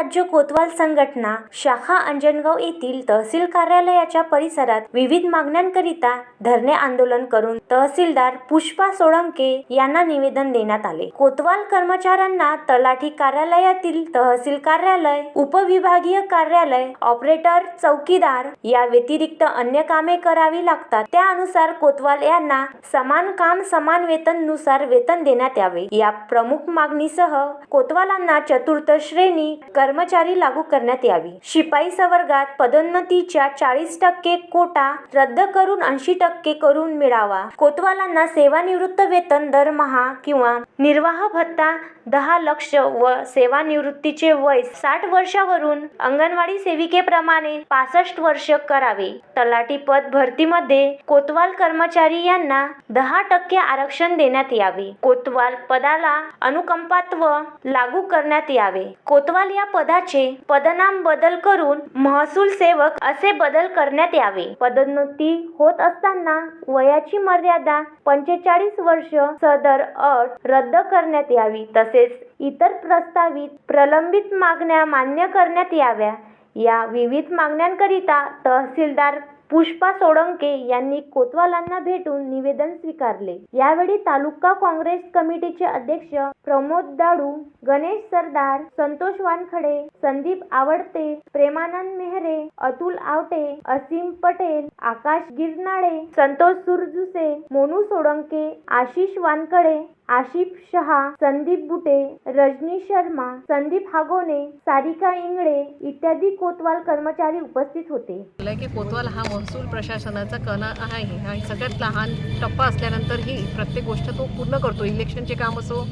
राज्य कोतवाल संघटना शाखा अंजनगाव येथील तहसील कार्यालयाच्या परिसरात विविध मागण्यांकरिता धरणे आंदोलन करून तहसीलदार पुष्पा सोळंके यांना निवेदन देण्यात आले. कोतवाल कर्मचाऱ्यांना तलाठी कार्यालयातील तहसील कार्यालय उपविभागीय कार्यालय ऑपरेटर चौकीदार या व्यतिरिक्त अन्य कामे करावी लागतात. त्यानुसार कोतवाल यांना समान काम समान वेतननुसार वेतन देण्यात यावे. या प्रमुख मागणीसह कोतवालांना चतुर्थ श्रेणी कर कर्मचारी लागू करण्यात यावी. शिपाई संवर्गात पदोन्नतीच्या चाळीस टक्के कोटा रद्द करून ऐंशी टक्के करून मिळावा. कोतवालांना सेवानिवृत्त वेतन दरमहा किंवा निर्वाह भत्ता दहा लक्ष व सेवानिवृत्तीचे वय साठ वर्षावरून अंगणवाडी सेविकेप्रमाणे पासष्ट वर्ष करावे. तलाठी पद भरतीमध्ये कोतवाल कर्मचारी यांना दहा टक्के आरक्षण देण्यात यावे. कोतवाल पदाला अनुकंपात्व लागू करण्यात यावे. कोतवाल या पदाचे पदनाम बदल करून महसूल सेवक असे बदल करण्यात यावे. पदोन्नती होत असताना वयाची मर्यादा पंचेचाळीस वर्ष सदर अट रद्द करण्यात यावी. तसेच इतर प्रस्तावित प्रलंबित मागण्या मान्य करण्यात याव्या. या विविध मागण्यांकरिता तहसीलदार पुष्पा सोळंके यांनी कोतवालांना भेटून निवेदन स्वीकारले. यावेळी तालुका काँग्रेस कमिटीचे अध्यक्ष प्रमोद दाडू गणेश सरदार संतोष वानखडे संदीप आवडते प्रेमानंद मेहरे अतुल आवटे असीम पटेल आकाश गिरनाळे संतोष सुरजुसे मोनू सोळंके आशिष वानकडे आशिफ शहा संदीप बुटे रजनी शर्मा संदीप हागोने सारिका इंगळे इत्यादी कोतवाल कर्मचारी उपस्थित होते. की कोतवाल हा महसूल प्रशासनाचा कणा आहे. आणि सगळ्यात लहान टप्पा असल्यानंतरही प्रत्येक गोष्ट तो पूर्ण करतो. इलेक्शनचे काम असो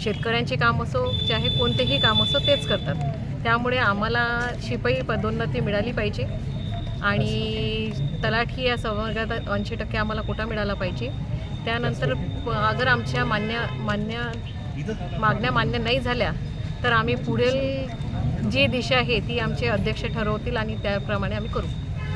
शेतकऱ्यांचे काम असो चाहे कोणतेही काम असो तेच करतात. त्यामुळे आम्हाला शिपाई पदोन्नती मिळाली पाहिजे आणि तलाठी या संवर्गात ऐंशी टक्के आम्हाला कोटा मिळाला पाहिजे. त्यानंतर अगर आमच्या मान्य मान्य मागण्या मान्य नाही झाल्या तर आम्ही पुढील जी दिशा आहे ती आमचे अध्यक्ष ठरवतील आणि त्याप्रमाणे आम्ही करू.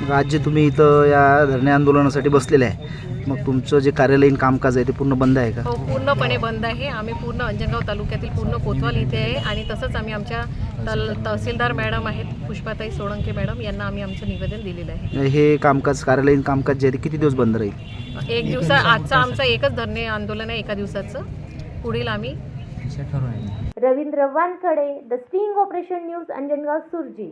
मग आज जे तुम्ही इथं या धरणे आंदोलनासाठी बसलेले आहे. मग तुमचं जे कार्यालयीन कामकाज आहे ते पूर्ण बंद आहे का? हो पूर्णपणे बंद आहे. आम्ही पूर्ण अंजनगाव तालुक्यातील पूर्ण कोतवाल इथे आहे आणि तसंच आम्ही आमच्या तल तहसीलदार मॅडम आहेत पुष्पाताई सोळंके मॅडम यांना आम्ही आमचं निवेदन दिलेलं आहे. हे कामकाज कार्यालयीन कामकाज जे आहे ते किती दिवस बंद राहील? एक दिवसा आजचा आमचा एकच धरणे आंदोलन आहे एका दिवसाचं. पुढील आम्ही Ravindra Wankhede the sting operation news Anjangaon Surji.